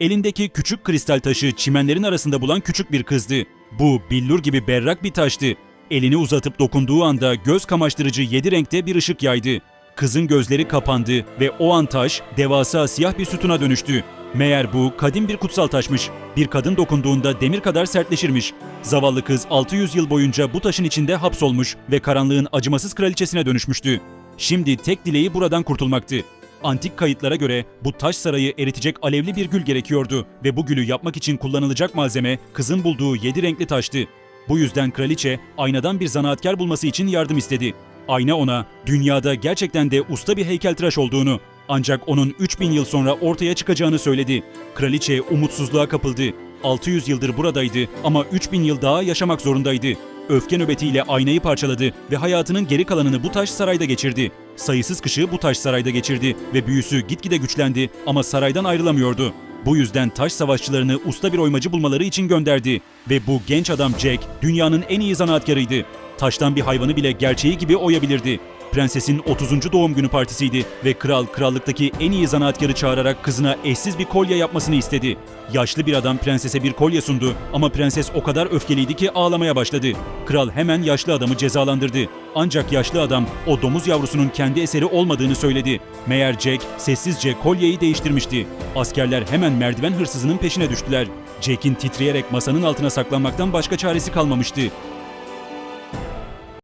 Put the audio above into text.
Elindeki küçük kristal taşı çimenlerin arasında bulan küçük bir kızdı. Bu billur gibi berrak bir taştı. Elini uzatıp dokunduğu anda göz kamaştırıcı yedi renkte bir ışık yaydı. Kızın gözleri kapandı ve o an taş devasa siyah bir sütuna dönüştü. Meğer bu kadim bir kutsal taşmış. Bir kadın dokunduğunda demir kadar sertleşirmiş. Zavallı kız 600 yıl boyunca bu taşın içinde hapsolmuş ve karanlığın acımasız kraliçesine dönüşmüştü. Şimdi tek dileği buradan kurtulmaktı. Antik kayıtlara göre bu taş sarayı eritecek alevli bir gül gerekiyordu ve bu gülü yapmak için kullanılacak malzeme kızın bulduğu yedi renkli taştı. Bu yüzden kraliçe aynadan bir zanaatkar bulması için yardım istedi. Ayna ona dünyada gerçekten de usta bir heykeltıraş olduğunu ancak onun 3000 yıl sonra ortaya çıkacağını söyledi. Kraliçe umutsuzluğa kapıldı. 600 yıldır buradaydı ama 3000 yıl daha yaşamak zorundaydı. Öfke nöbetiyle aynayı parçaladı ve hayatının geri kalanını bu taş sarayda geçirdi. Sayısız kışı bu taş sarayda geçirdi ve büyüsü gitgide güçlendi ama saraydan ayrılamıyordu. Bu yüzden taş savaşçılarını usta bir oymacı bulmaları için gönderdi. Ve bu genç adam Jack dünyanın en iyi zanaatkarıydı. Taştan bir hayvanı bile gerçeği gibi oyabilirdi. Prensesin 30. doğum günü partisiydi ve kral krallıktaki en iyi zanaatkarı çağırarak kızına eşsiz bir kolye yapmasını istedi. Yaşlı bir adam prensese bir kolye sundu ama prenses o kadar öfkeliydi ki ağlamaya başladı. Kral hemen yaşlı adamı cezalandırdı. Ancak yaşlı adam o domuz yavrusunun kendi eseri olmadığını söyledi. Meğer Jack sessizce kolyeyi değiştirmişti. Askerler hemen merdiven hırsızının peşine düştüler. Jack'in titreyerek masanın altına saklanmaktan başka çaresi kalmamıştı.